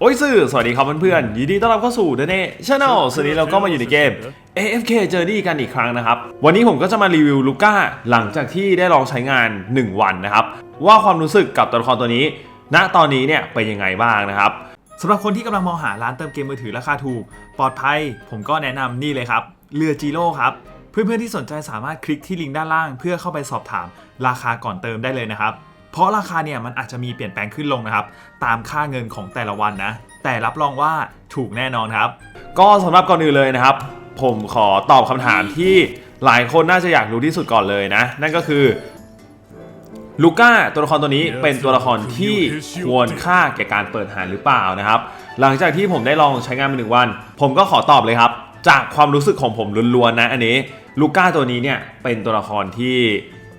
โอ้ยสื่อ สวัสดีครับเพื่อนๆ ยินดีต้อนรับเข้าสู่เดเน่ชาแนลสวัสดีเราก็มาอยู่ในเกม AFK Journey กันอีกครั้งนะครับ วันนี้ผมก็จะมารีวิวลูก้าหลังจากที่ได้ลองใช้งาน 1 วันนะครับ ว่าความรู้สึกกับตัวละครตัวนี้ ณ ตอนนี้เนี่ยเป็นยังไงบ้างนะครับสำหรับคนที่กำลังมองหาร้านเติมเกมมือถือราคาถูก ปลอดภัย ผมก็แนะนำนี่เลยครับ เรือจีโร่ครับ เพื่อนๆที่สนใจสามารถคลิกที่ลิงก์ด้านล่าง เพื่อเข้าไปสอบถามราคาก่อนเติมได้เลยนะครับ เพราะราคาเนี่ยมันอาจจะมีเปลี่ยนแปลงขึ้นลงนะครับ ตามค่าเงินของแต่ละวันนะ แต่รับรองว่าถูกแน่นอนครับ ก็สำหรับก่อนอื่นเลยนะครับ ผมขอตอบคำถามที่หลายคนน่าจะอยากรู้ที่สุดก่อนเลยนะ นั่นก็คือลูก้าตัวละครตัวนี้เป็นตัวละครที่ควรค่าแก่การเปิดหานหรือเปล่านะครับ หลังจากที่ผมได้ลองใช้งานมาหนึ่งวัน ผมก็ขอตอบเลยครับ จากความรู้สึกของผมล้วนๆนะอันนี้ลูก้าตัวนี้เนี่ยเป็นตัวละครที่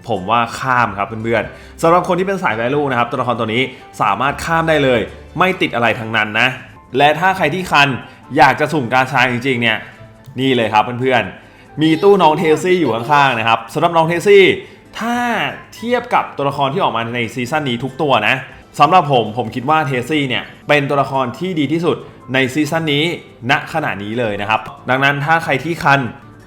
ผมว่าข้ามครับเพื่อนๆสำหรับคนที่เป็นสาย value นะครับตัวละครตัวนี้สามารถข้ามได้เลย ไม่ติดอะไรทั้งนั้นนะ และถ้าใครที่คันอยากจะสุ่มการชายจริงๆเนี่ยนี่เลยครับเพื่อนๆ มีตู้น้องเทซี่อยู่ข้างๆนะครับสำหรับน้องเทซี่ ถ้าเทียบกับตัวละครที่ออกมาในซีซั่นนี้ทุกตัวนะสำหรับผมผมคิดว่าเทซี่เนี่ยเป็นตัวละครที่ดีที่สุดในซีซั่นนี้ณขณะนี้เลยนะครับ ดังนั้นถ้าใครที่คัน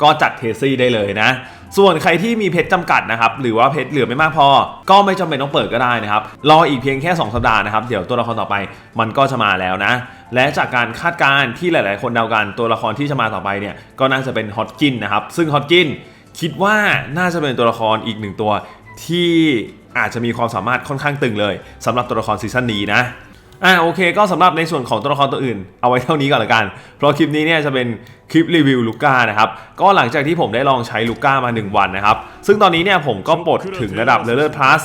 ก็จัดเทซี่ได้เลยนะ ส่วนใครที่มีเพชรจำกัดนะครับหรือว่าเพชรเหลือไม่มากพอ ก็ไม่จำเป็นต้องเปิดก็ได้นะครับรออีกเพียงแค่ 2 สัปดาห์นะครับเดี๋ยวตัวละครต่อไปมันก็จะมาแล้วนะ และจากการคาดการณ์ที่หลาย ๆ คนเดากันตัวละครที่จะมาต่อไปเนี่ยก็น่าจะเป็นฮอตกินนะครับซึ่งฮอตกินคิดว่าน่าจะเป็นตัวละครอีกหนึ่งตัวที่อาจจะมีความสามารถค่อนข้างตึงเลยสำหรับตัวละครซีซั่นนี้นะ อ่าโอเคก็สำหรับในส่วนของตัวละครตัวอื่น เอาไว้เท่านี้ก่อนละกัน เพราะคลิปนี้เนี่ยจะเป็นคลิปรีวิวลูก้านะครับ ก็หลังจากที่ผมได้ลองใช้ลูก้ามา 1 วันนะครับ ซึ่งตอนนี้เนี่ยผมก็ปลดถึงระดับเลเวลพลัส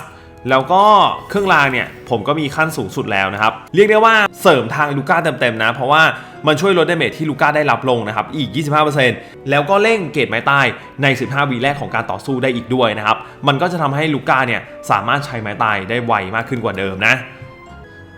แล้วก็เครื่องรางเนี่ยผมก็มีขั้นสูงสุดแล้วนะครับ เรียกได้ว่าเสริมทางลูก้าเต็มๆนะ เพราะว่ามันช่วยลดดาเมจที่ลูก้าได้รับลงนะครับ อีก 25%แล้วก็เร่งเกรดไม้ใต้ใน 15วีแรกของการต่อสู้ได้อีกด้วยนะครับ มันก็จะทำให้ลูก้าเนี่ยสามารถใช้ไม้ตายได้ไวมากขึ้นกว่าเดิมนะ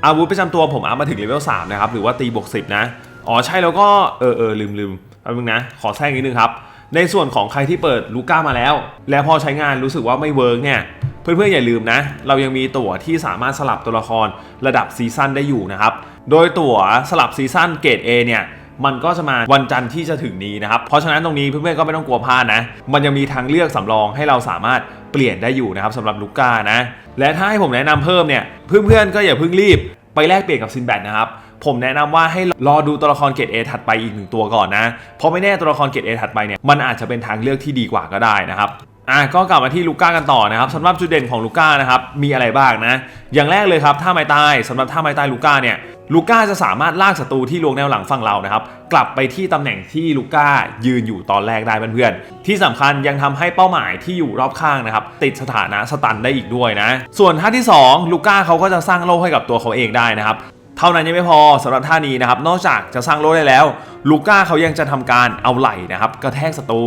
อาวุธประจำตัวผมอัพมาถึงเลเวล3นะครับ หรือว่าตีบวก10 นะ อ๋อใช่แล้วก็เออเออลืมลืมแป๊บนึงนะ ขอแทรกนิดนึงครับ ในส่วนของใครที่เปิดลูก้ามาแล้ว แล้วพอใช้งานรู้สึกว่าไม่เวิร์กเนี่ย เพื่อนๆอย่าลืมนะ เรายังมีตั๋วที่สามารถสลับตัวละครระดับซีซั่นได้อยู่นะครับ โดยตั๋วสลับซีซั่นเกรด A เนี่ยมันก็จะมาวันจันทร์ที่จะถึงนี้นะครับ เพราะฉะนั้นตรงนี้เพื่อนๆก็ไม่ต้องกลัวพลาดนะ มันยังมีทางเลือกสำรองให้เราสามารถเปลี่ยนได้อยู่นะครับสำหรับลูก้านะ และถ้าให้ผมแนะนำเพิ่มเนี่ย เพื่อนๆก็อย่าเพิ่งรีบ ไปแลกเปลี่ยนกับซินแบทนะครับผมแนะนำว่าให้รอดูตัวละครเกรดเอถัดไปอีกหนึ่งตัวก่อนนะ เพราะไม่แน่ตัวละครเกรดเอถัดไปเนี่ยมันอาจจะเป็นทางเลือกที่ดีกว่าก็ได้นะครับอะก็กลับมาที่ลูก้ากันต่อนะครับสำหรับจุดเด่นของลูก้านะครับมีอะไรบ้างนะ อย่างแรกเลยครับท่าไม้ตายสำหรับท่าไม้ตายลูก้าเนี่ย ลูก้าจะสามารถลากศัตรูที่ลวงแนวหลังฝั่งเรานะครับ กลับไปที่ตำแหน่งที่ลูก้ายืนอยู่ตอนแรกได้เพื่อนๆที่สำคัญยังทำให้เป้าหมายที่อยู่รอบข้างนะครับ ติดสถานะสตันได้อีกด้วยนะ ส่วนท่าที่ 2 ลูก้าเขาก็จะสร้างโล่ให้กับตัวเขาเองได้นะครับเท่านั้นยังไม่พอสำหรับท่านี้นะครับนอกจากจะสร้างโล่ได้แล้ว ลูก้าเขายังจะทำการเอาไหล่นะครับ กระแทกศัตรู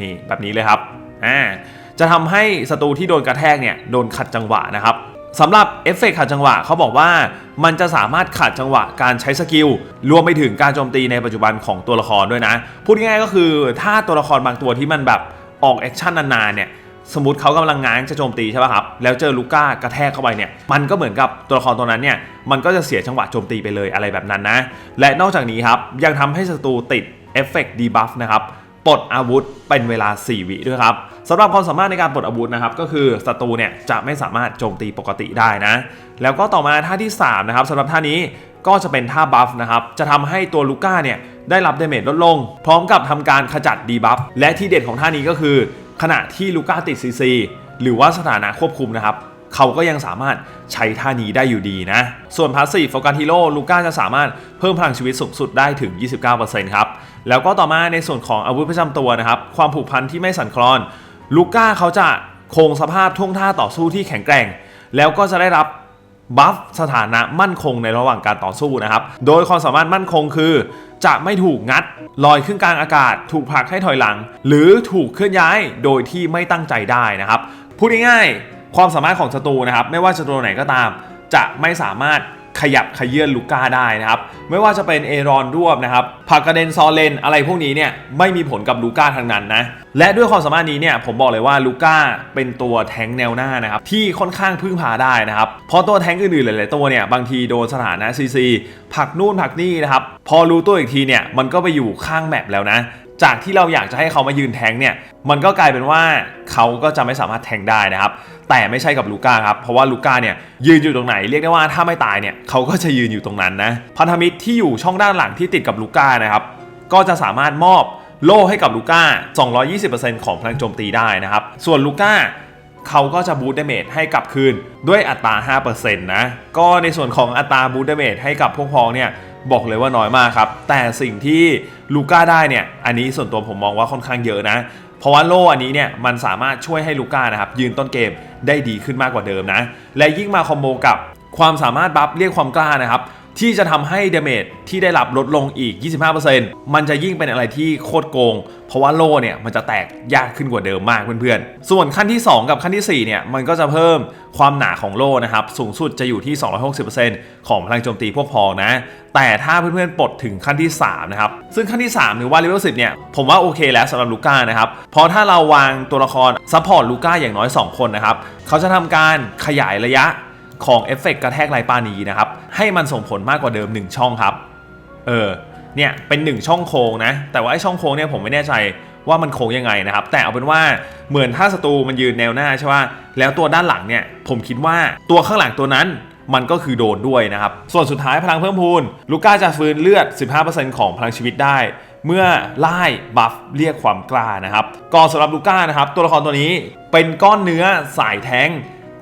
นี่แบบนี้เลยครับอ่าจะทำให้ศัตรูที่โดนกระแทกเนี่ยโดนขัดจังหวะนะครับสำหรับเอฟเฟกขัดจังหวะเขาบอกว่า มันจะสามารถขัดจังหวะการใช้สกิลรวมไปถึงการโจมตีในปัจจุบันของตัวละครด้วยนะ พูดง่ายๆก็คือถ้าตัวละครบางตัวที่มันแบบออกแอคชั่นนานๆเนี่ยสมมติเขากำลังง้างจะโจมตีใช่ป่ะครับ แล้วเจอลูก้ากระแทกเข้าไปเนี่ย มันก็เหมือนกับตัวละครตัวนั้นเนี่ย มันก็จะเสียจังหวะโจมตีไปเลยอะไรแบบนั้นนะ และนอกจากนี้ครับ ยังทำให้ศัตรูติดเอฟเฟกต์ดีบัฟนะครับ ปลดอาวุธเป็นเวลา 4 วิด้วยครับสำหรับความสามารถในการปลดอาวุธนะครับ ก็คือศัตรูเนี่ยจะไม่สามารถโจมตีปกติได้นะ แล้วก็ต่อมาท่าที่ 3 นะครับสำหรับท่านี้ก็จะเป็นท่าบัฟนะครับ จะทำให้ตัวลูก้าเนี่ยได้รับเดเมจลดลง พร้อมกับทำการขจัดดีบัฟและที่เด็ดของท่านี้ก็คือ ขณะที่ลูก้าติดซีซีหรือว่าสถานะควบคุมนะครับ เขาก็ยังสามารถใช้ท่านี้ได้อยู่ดีนะ ส่วนพาสซีฟโฟกัสฮีโร่ลูก้าจะสามารถเพิ่มพลังชีวิตสูงสุดได้ถึง 29%ครับ แล้วก็ต่อมาในส่วนของอาวุธประจำตัวนะครับ ความผูกพันที่ไม่สั่นคลอน ลูก้าเขาจะคงสภาพท่วงท่าต่อสู้ที่แข็งแกร่ง แล้วก็จะได้รับบัฟสถานะมั่นคงในระหว่างการต่อสู้นะครับ โดยความสามารถมั่นคงคือ จะไม่ถูกงัดลอยขึ้นกลางอากาศ ถูกผลักให้ถอยหลัง หรือถูกเคลื่อนย้ายโดยที่ไม่ตั้งใจได้นะครับ พูดง่ายๆ ความสามารถของศัตรูนะครับ ไม่ว่าจะตัวไหนก็ตาม จะไม่สามารถขยับขยื่นลูก้าได้นะครับ ไม่ว่าจะเป็นเอรอนรวบนะครับผักกระเด็นซอเลนอะไรพวกนี้เนี่ยไม่มีผลกับลูก้าทางนั้นนะ และด้วยความสามารถนี้เนี่ยผมบอกเลยว่าลูก้าเป็นตัวแทงแนวหน้านะครับที่ค่อนข้างพึ่งพาได้นะครับ เพราะตัวแทงอื่นๆหลายๆตัวเนี่ยบางทีโดนสถานะซีซีผักนู่นผักนี่นะครับพอรู้ตัวอีกทีเนี่ยมันก็ไปอยู่ข้างแมปแล้วนะ จากที่เราอยากจะให้เขามายืนแทงเนี่ย มันก็กลายเป็นว่าเขาก็จะไม่สามารถแทงได้นะครับ แต่ไม่ใช่กับลูก้าครับ เพราะว่าลูก้าเนี่ยยืนอยู่ตรงไหนเรียกได้ว่าถ้าไม่ตายเนี่ยเขาก็จะยืนอยู่ตรงนั้นนะพันธมิตรที่อยู่ช่องด้านหลังที่ติดกับลูก้านะครับ ก็จะสามารถมอบโล่ให้กับลูก้า 220%ของพลังโจมตีได้นะครับ ส่วนลูก้าเขาก็จะบูตเดเมจให้กลับคืนด้วยอัตรา 5%นะ ก็ในส่วนของอัตราบูตเดเมจให้กับพวกพ้องเนี่ย บอกเลยว่าน้อยมากครับ แต่สิ่งที่ลูก้าได้เนี่ย อันนี้ส่วนตัวผมมองว่าค่อนข้างเยอะนะ เพราะว่าโล่อันนี้เนี่ยมันสามารถช่วยให้ลูก้านะครับยืนต้นเกมได้ดีขึ้นมากกว่าเดิมนะ และยิ่งมาคอมโบกับความสามารถบัฟเรียกความกล้านะครับ ที่จะทำให้เดเมจที่ได้รับลดลงอีก 25%มันจะยิ่งเป็นอะไรที่โคตรโกง เพราะว่าโล่เนี่ยมันจะแตกยากขึ้นกว่าเดิมมากเพื่อนๆ ส่วนขั้นที่ 2 กับขั้นที่ 4 เนี่ยมันก็จะเพิ่มความหนาของโล่นะครับ สูงสุดจะอยู่ที่ 260%ของพลังโจมตีพวกพองนะ แต่ถ้าเพื่อนๆปลดถึงขั้นที่ 3 นะครับ ซึ่งขั้นที่ 3 หรือว่าเลเวล10 เนี่ยผมว่าโอเคแล้วสำหรับลูก้านะครับ เพราะถ้าเราวางตัวละครซัพพอร์ตลูก้าอย่างน้อย 2 คนนะครับเขาจะทำการขยายระยะ ของเอฟเฟกต์กระแทกไรปานีนะครับ ให้มันส่งผลมากกว่าเดิม 1 ช่องครับ เออ เนี่ยเป็น 1 ช่องโค้งนะ แต่ว่าไอ้ช่องโค้งเนี่ยผมไม่แน่ใจว่ามันโค้งยังไงนะครับ แต่เอาเป็นว่าเหมือนถ้าศัตรูมันยืนแนวหน้าใช่ป่ะแล้วตัวด้านหลังเนี่ยผมคิดว่าตัวข้างหลังตัวนั้นมันก็คือโดนด้วยนะครับ ส่วนสุดท้ายพลังเพิ่มพูน ลูก้าจะฟื้นเลือด 15%ของพลังชีวิตได้ เมื่อไล่บัฟเรียกความกล้านะครับก่อนสำหรับลูก้านะครับ ตัวละครตัวนี้เป็นก้อนเนื้อสายแท้ง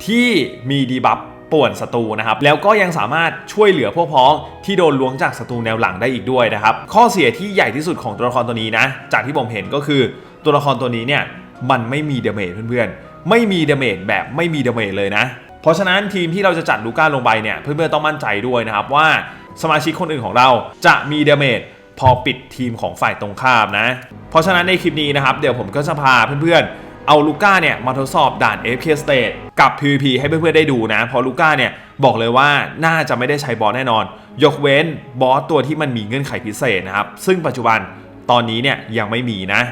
ที่มีดีบัฟ ป่วนศัตรูนะครับแล้วก็ยังสามารถช่วยเหลือพวกพ้องที่โดนล้วงจากศัตรูแนวหลังได้อีกด้วยนะครับข้อเสียที่ใหญ่ที่สุดของตัวละครตัวนี้นะจากที่ผมเห็นก็คือตัวละครตัวนี้เนี่ยมันไม่มีเดเมจเพื่อนๆ ไม่มีเดเมจแบบไม่มีเดเมจเลยนะ เพราะฉะนั้นทีมที่เราจะจัดลูก้าลงไปเนี่ยเพื่อนๆต้องมั่นใจด้วยนะครับว่าสมาชิกคนอื่นของเราจะมีเดเมจพอปิดทีมของฝ่ายตรงข้ามนะ เพราะฉะนั้นในคลิปนี้นะครับเดี๋ยวผมก็จะพาเพื่อนๆ เอาลูก้าเนี่ยมาทดสอบด่าน FK State กับ PVP ให้เพื่อนๆได้ดูนะ เพราะลูก้าเนี่ยบอกเลยว่าน่าจะไม่ได้ใช้บอสแน่นอน ยกเว้นบอสตัวที่มันมีเงื่อนไขพิเศษนะครับ ซึ่งปัจจุบันตอนนี้เนี่ยยังไม่มีนะ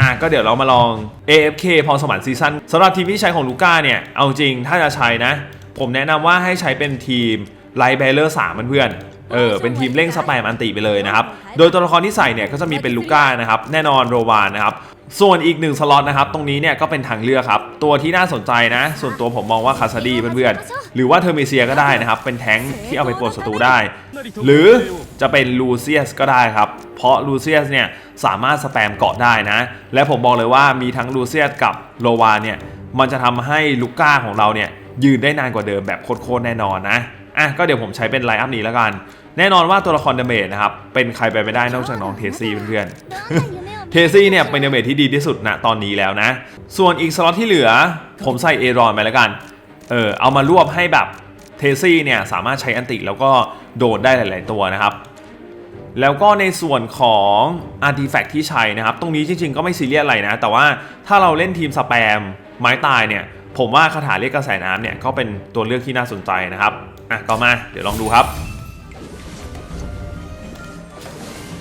อะก็เดี๋ยวเรามาลอง AFK พรสวรรค์ซีซั่นสำหรับทีมที่ใช้ของลูก้าเนี่ยเอาจริงถ้าจะใช้นะ ผมแนะนำว่าให้ใช้เป็นทีมไลท์เบลเลอร์สามเพื่อนๆ เออเป็นทีมเร่งสแปมอันติไปเลยนะครับ โดยตัวละครที่ใส่เนี่ยก็จะมีเป็นลูก้านะครับแน่นอนโรวานนะครับส่วนอีกหนึ่งสล็อตนะครับตรงนี้เนี่ยก็เป็นทางเลือกครับ ตัวที่น่าสนใจนะ ส่วนตัวผมมองว่าคาซาดีเพื่อนๆหรือว่าเทอร์เมเซียก็ได้นะครับ เป็นแท้งค์ที่เอาไปปลดศัตรูได้ หรือจะเป็นลูเซียสก็ได้ครับ เพราะลูเซียสเนี่ยสามารถสแปมเกาะได้นะ และผมบอกเลยว่ามีทั้งลูเซียสกับโลวาเนี่ยมันจะทำให้ลูก้าของเราเนี่ยยืนได้นานกว่าเดิมแบบโคตรๆแน่นอนนะ อะก็เดี๋ยวผมใช้เป็นไลน์อัพนี้แล้วกัน แน่นอนว่าตัวละครเดเมจนะครับ เป็นใครไปไม่ได้นอกจากน้องเทซี่เพื่อนๆ เทซี่เนี่ยเป็นเดเมจที่ดีที่สุดณตอนนี้แล้วนะ ส่วนอีกสล็อตที่เหลือ ผมใส่เอรอนไปแล้วกัน เออเอามารวบให้แบบเทซี่เนี่ยสามารถใช้อันติแล้วก็โดนได้หลาย ๆ ตัวนะครับ แล้วก็ในส่วนของอาร์ติแฟกที่ใช้นะครับ ตรงนี้จริง ๆ ก็ไม่ซีเรียสอะไรนะ แต่ว่าถ้าเราเล่นทีมสแปมไม้ตายเนี่ย ผมว่าคาถาเรียกกระแสน้ำเนี่ยก็เป็นตัวเลือกที่น่าสนใจนะครับ อะก็มาเดี๋ยวลองดูครับ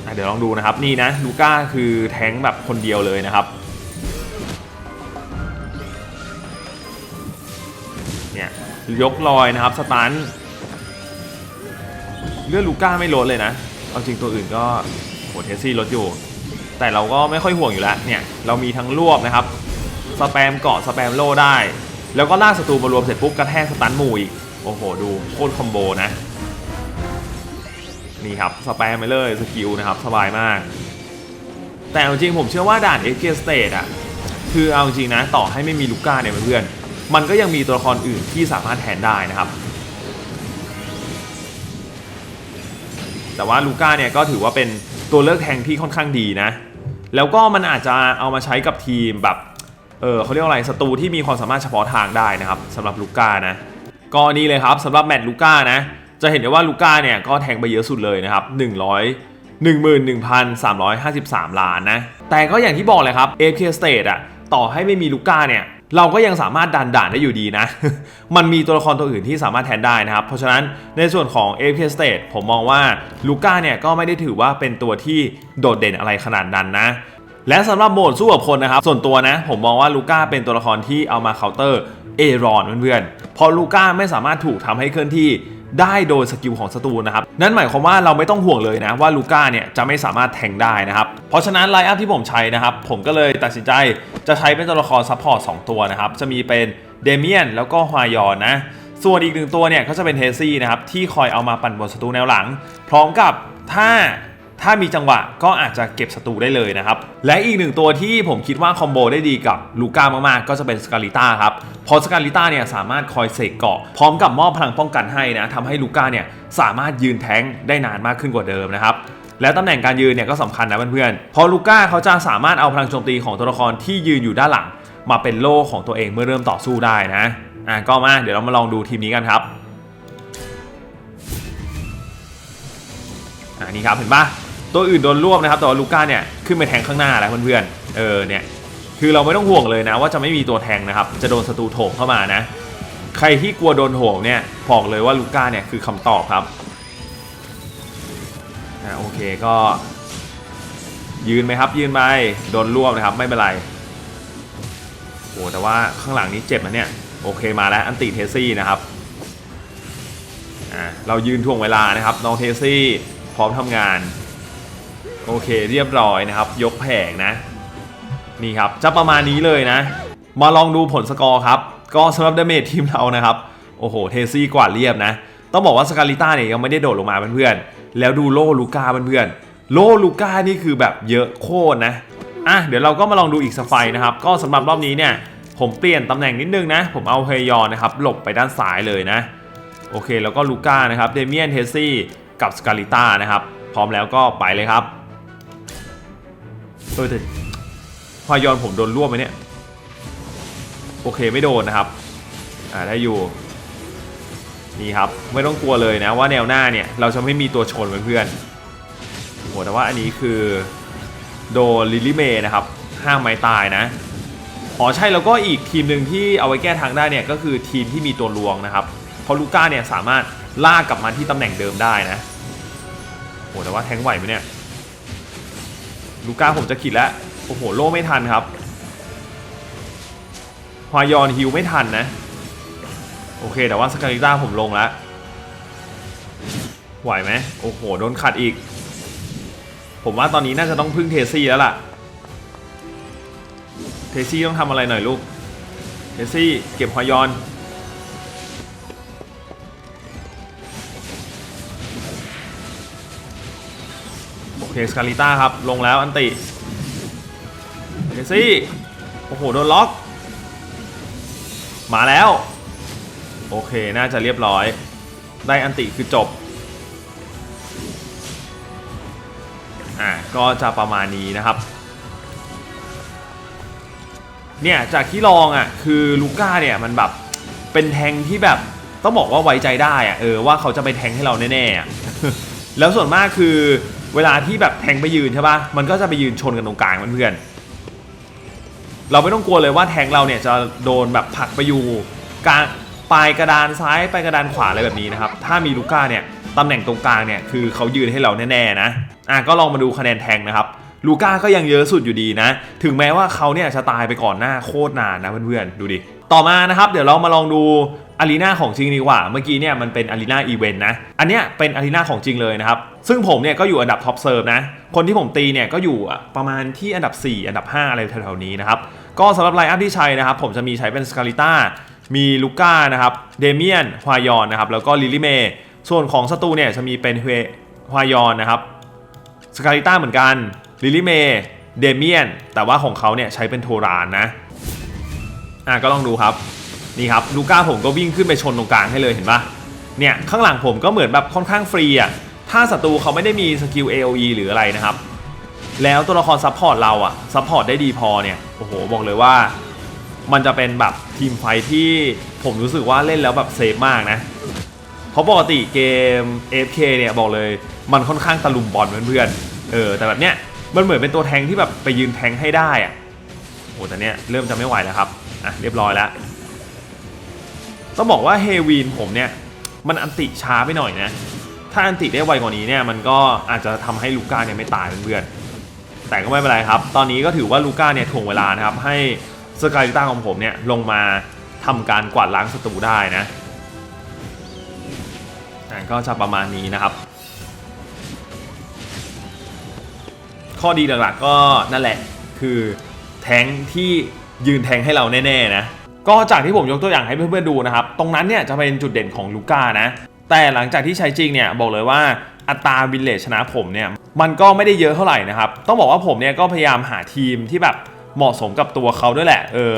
อะเดี๋ยวลองดูนะครับนี่นะลูก้าคือแทงแบบคนเดียวเลยนะครับเนี่ยยกลอยนะครับสตันเลือดลูก้าไม่ลดเลยนะเอาจริงตัวอื่นก็โหเทสซี่ลดอยู่ แต่เราก็ไม่ค่อยห่วงอยู่แล้วเนี่ยเรามีทั้งรวบนะครับสแปมเกาะสแปมโล่ได้ แล้วก็ลากศัตรูมารวมเสร็จปุ๊บกระแทกสตันหมู่อีก โอ้โห ดูโคตรคอมโบนะ นี่ครับ สแปมไปเลยสกิลนะครับ สบายมาก แต่จริงผมเชื่อว่าด่าน FK State อะคือเอาจริงนะ ต่อให้ไม่มีลูก้าเนี่ยเพื่อน มันก็ยังมีตัวละครอื่นที่สามารถแทนได้นะครับ แต่ว่าลูก้าเนี่ยก็ถือว่าเป็นตัวเลือกแทงที่ค่อนข้างดีนะ แล้วก็มันอาจจะเอามาใช้กับทีมแบบ เออเขาเรียกว่าอะไรศัตรูที่มีความสามารถเฉพาะทางได้นะครับสำหรับลูก้านะ ก็นี่เลยครับสำหรับแมตช์ลูก้านะ จะเห็นได้ว่าลูก้าเนี่ยก็แทงไปเยอะสุดเลยนะครับ100 11,353 ล้านนะ แต่ก็อย่างที่บอกเลยครับ AFK State อะต่อให้ไม่มีลูก้าเนี่ยเราก็ยังสามารถดันด่านได้อยู่ดีนะ มันมีตัวละครตัวอื่นที่สามารถแทนได้นะครับ เพราะฉะนั้นในส่วนของ AP State ผมมองว่าลูก้าเนี่ยก็ไม่ได้ถือว่าเป็นตัวที่โดดเด่นอะไรขนาดนั้นนะ และสำหรับโหมดสู้กับคนนะครับ ส่วนตัวนะ ผมมองว่าลูก้าเป็นตัวละครที่เอามาเคาน์เตอร์ เอรอนเพื่อนๆพราะลูก้าไม่สามารถถูกทำให้เคลื่อนที่ได้โดยสกิลของศัตรูนะครับ นั่นหมายความว่าเราไม่ต้องห่วงเลยนะว่าลูก้าเนี่ยจะไม่สามารถแทงได้นะครับ เพราะฉะนั้นไลน์อัพที่ผมใช้นะครับ ผมก็เลยตัดสินใจจะใช้เป็นตัวละครซัพพอร์ต2ตัวนะครับ จะมีเป็นเดเมียนแล้วก็ฮวายอนนะ ส่วนอีกหนึ่งตัวเนี่ยก็จะเป็นเทซี่นะครับ ที่คอยเอามาปั่นบนศัตรูแนวหลัง พร้อมกับถ้า ถ้ามีจังหวะก็อาจจะเก็บศัตรูได้เลยนะครับ และอีกหนึ่งตัวที่ผมคิดว่าคอมโบได้ดีกับลูก้ามากๆ ก็จะเป็นสกาลิต้าครับเพราะสกาลิต้าเนี่ยสามารถคอยเสกเกาะพร้อมกับมอบพลังป้องกันให้นะทำให้ลูก้าเนี่ยสามารถยืนแท้งได้นานมากขึ้นกว่าเดิมนะครับและตำแหน่งการยืนเนี่ยก็สำคัญนะเพื่อนๆเพราะลูก้าเขาจะสามารถเอาพลังโจมตีของตัวละครที่ยืนอยู่ด้านหลัง มาเป็นโล่ของตัวเองเมื่อเริ่มต่อสู้ได้นะอะก็มาเดี๋ยวเรามาลองดูทีมนี้กันครับอ่านี่ครับเห็นปะ ตัวอื่นโดนรวบนะครับแต่ว่าลูก้าเนี่ยขึ้นไปแทงข้างหน้าแล้วเพื่อนๆเออเนี่ยคือเราไม่ต้องห่วงเลยนะ ว่าจะไม่มีตัวแทงนะครับ จะโดนศัตรูโถมเข้ามานะ ใครที่กลัวโดนโถมเนี่ยบอกเลยว่าลูก้าเนี่ยคือคำตอบครับอ่าโอเคก็ ยืนไหมครับ ยืนไปโดนรวบนะครับ ไม่เป็นไรโอ้แต่ว่าข้างหลังนี้เจ็บนะเนี่ยโอเคมาแล้วอันติเทซี่นะครับอ่าเรายืนถ่วงเวลานะครับน้องเทซี่พร้อมทำงาน โอเคเรียบร้อยนะครับ ยกแผงนะ นี่ครับจะประมาณนี้เลยนะ มาลองดูผลสกอร์ครับ ก็สำหรับเดเมจทีมเรานะครับ โอ้โห เทซี่กว่าเรียบนะ ต้องบอกว่าสกาลิต้าเนี่ยยังไม่ได้โดดลงมาเพื่อนๆ แล้วดูโลลูก้าเพื่อนๆ โลลูก้านี่คือแบบเยอะโคตรนะ อะเดี๋ยวเราก็มาลองดูอีกสไฟนะครับ ก็สำหรับรอบนี้เนี่ย ผมเปลี่ยนตำแหน่งนิดนึงนะ ผมเอาเฮยอนนะครับหลบไปด้านซ้ายเลยนะ โอเคแล้วก็ลูก้านะครับ เดเมียน เทซี่ กับสกาลิต้านะครับ พร้อมแล้วก็ไปเลยครับ เออแต่พายอนผมโดนร่วบไหมเนี่ย โอเคไม่โดนนะครับ อ่าได้อยู่ นี่ครับ ไม่ต้องกลัวเลยนะว่าแนวหน้าเนี่ย เราจะไม่มีตัวชนเพื่อนๆโหแต่ว่าอันนี้คือโดนลิลลี่เมนะครับห้ามไม้ตายนะอ๋อใช่แล้วก็อีกทีมหนึ่งที่เอาไว้แก้ทางได้เนี่ยก็คือทีมที่มีตัวลวงนะครับ เพราะลูก้าเนี่ยสามารถลากกลับมาที่ตำแหน่งเดิมได้นะโหแต่ว่าแทงไหวไหมเนี่ย ลูก้าผมจะขิดแล้ว โอ้โห โล่ไม่ทันครับฮวายอนฮิวไม่ทันนะ โอเค แต่ว่าสกาลิต้าผมลงแล้ว ไหวไหมโอ้โห โดนขัดอีก ผมว่าตอนนี้น่าจะต้องพึ่งเทซี่แล้วล่ะ เทซี่ต้องทำอะไรหน่อยลูก เทซี่เก็บฮอยอน โอเคสกาลิต้าครับ ลงแล้วอันติเทซี่ โอ้โห โดนล็อก มาแล้ว โอเค น่าจะเรียบร้อย ได้อันติคือจบ อะก็จะประมาณนี้นะครับเนี่ยจากที่ลองอะคือลูก้าเนี่ยมันแบบเป็นแทงที่แบบต้องบอกว่าไว้ใจได้อะเออว่าเขาจะไปแทงให้เราแน่ๆแล้วส่วนมากคือ เวลาที่แบบแทงไปยืนใช่ปะมันก็จะไปยืนชนกันตรงกลางเพื่อนๆเราไม่ต้องกลัวเลยว่าแทงเราเนี่ยจะโดนแบบผลักไปอยู่กลางปลายกระดานซ้ายปลายกระดานขวาอะไรแบบนี้นะครับ ถ้ามีลูก้าเนี่ยตำแหน่งตรงกลางเนี่ยคือเขายืนให้เราแน่ๆนะอะก็ลองมาดูคะแนนแทงนะครับลูก้าก็ยังเยอะสุดอยู่ดีนะ ถึงแม้ว่าเขาเนี่ยจะตายไปก่อนหน้าโคตรนานนะเพื่อนๆ ดูดิ ต่อมานะครับ เดี๋ยวเรามาลองดู อารีนาของจริงดีกว่า เมื่อกี้เนี่ยมันเป็นอารีนาอีเวนต์นะ อันเนี้ยเป็นอารีนาของจริงเลยนะครับ ซึ่งผมเนี่ยก็อยู่อันดับท็อปเซิร์ฟนะ คนที่ผมตีเนี่ยก็อยู่ประมาณที่อันดับ 4 อันดับ 5 อะไรแถวๆนี้นะครับ ก็สำหรับไลน์อัพที่ใช้นะครับ ผมจะมีใช้เป็นสกาลิต้า มีลูก้านะครับ เดเมียน ฮวายอนนะครับ แล้วก็ลิลิเม ส่วนของศัตรูเนี่ยจะมีเป็นเฮฮวายอนนะครับ สกาลิต้าเหมือนกัน ลิลิเม เดเมียน แต่ว่าของเขาเนี่ยใช้เป็นโทรานนะ อะก็ลองดูครับ นี่ครับลูก้าผมก็วิ่งขึ้นไปชนตรงกลางให้เลยเห็นปะเนี่ยข้างหลังผมก็เหมือนแบบค่อนข้างฟรีอะถ้าศัตรูเขาไม่ได้มีสกิล AOE หรืออะไรนะครับ แล้วตัวละครซัพพอร์ตเราอะซัพพอร์ตได้ดีพอเนี่ยโอ้โหบอกเลยว่า มันจะเป็นแบบทีมไฟที่ผมรู้สึกว่าเล่นแล้วแบบเซฟมากนะเพราะปกติเกม AFK เนี่ยบอกเลยมันค่อนข้างตะลุมบอลเพื่อนๆเออแต่แบบเนี้ยมันเหมือนเป็นตัวแทงที่แบบไปยืนแทงให้ได้อะโอ้แต่เนี้ยเริ่มจะไม่ไหวแล้วครับอะเรียบร้อยแล้ว ต้องบอกว่าเฮวีนผมเนี่ย มันอันติช้าไปหน่อยนะ ถ้าอันติได้ไวกว่านี้เนี่ย มันก็อาจจะทำให้ลูก้าเนี่ยไม่ตายเพื่อนแต่ก็ไม่เป็นไรครับ ตอนนี้ก็ถือว่าลูก้าเนี่ยถ่วงเวลานะครับ ให้สกายลิต้าของผมเนี่ยลงมาทำการกวาดล้างศัตรูได้นะอ่ก็จะประมาณนี้นะครับ ข้อดีหลักๆก็นั่นแหละคือแทงที่ยืนแทงให้เราแน่ๆนะ ก็จากที่ผมยกตัวอย่างให้เพื่อนๆดูนะครับ ตรงนั้นเนี่ยจะเป็นจุดเด่นของลูก้านะ แต่หลังจากที่ใช้จริงเนี่ยบอกเลยว่าอัตราวินเลจชนะผมเนี่ยมันก็ไม่ได้เยอะเท่าไหร่นะครับ ต้องบอกว่าผมเนี่ยก็พยายามหาทีมที่แบบเหมาะสมกับตัวเขาด้วยแหละ เออ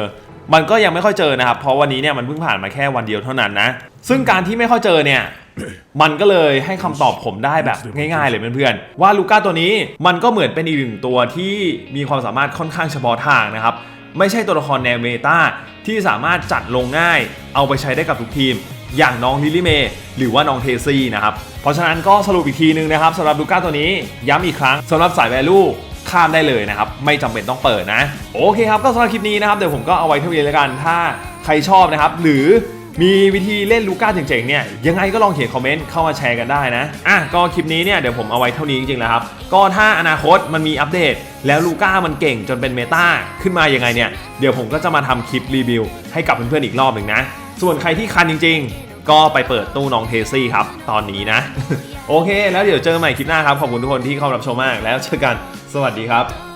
มันก็ยังไม่ค่อยเจอนะครับ เพราะวันนี้เนี่ยมันเพิ่งผ่านมาแค่วันเดียวเท่านั้นนะ ซึ่งการที่ไม่ค่อยเจอเนี่ย มันก็เลยให้คำตอบผมได้แบบง่ายๆเลยเพื่อนๆ ว่าลูก้าตัวนี้มันก็เหมือนเป็นอีกหนึ่งตัวที่มีความสามารถค่อนข้างเฉพาะทางนะครับไม่ใช่ตัวละครแนวเมตาที่สามารถจัดลงง่าย เอาไปใช้ได้กับทุกทีม อย่างน้องลิลิเม หรือว่าน้องเทซี่นะครับ เพราะฉะนั้นก็สรุปอีกทีนึงนะครับสำหรับลูก้าตัวนี้ย้ำอีกครั้งสำหรับสายแวลูข้ามได้เลยนะครับ ไม่จำเป็นต้องเปิดนะ โอเคครับ ก็สำหรับคลิปนี้นะครับ เดี๋ยวผมก็เอาไว้เท่านี้แล้วกัน ถ้าใครชอบนะครับ หรือ มีวิธีเล่นลูก้าเจ๋งๆเนี่ยยังไงก็ลองเขียนคอมเมนต์เข้ามาแชร์กันได้นะอะก็คลิปนี้เนี่ยเดี๋ยวผมเอาไว้เท่านี้จริงๆแล้วครับ ก็ถ้าอนาคตมันมีอัปเดต แล้วลูก้ามันเก่งจนเป็นเมตาขึ้นมายังไงเนี่ยเดี๋ยวผมก็จะมาทำคลิปรีวิว ให้กับเพื่อนๆอีกรอบหนึ่งนะ ส่วนใครที่คันจริง ๆ ก็ไปเปิดตู้น้องเทซี่ครับตอนนี้นะ โอเค แล้วเดี๋ยวเจอกันใหม่คลิปหน้าครับขอบคุณทุกคนที่เข้ามารับชมมาก แล้วเจอกันสวัสดีครับ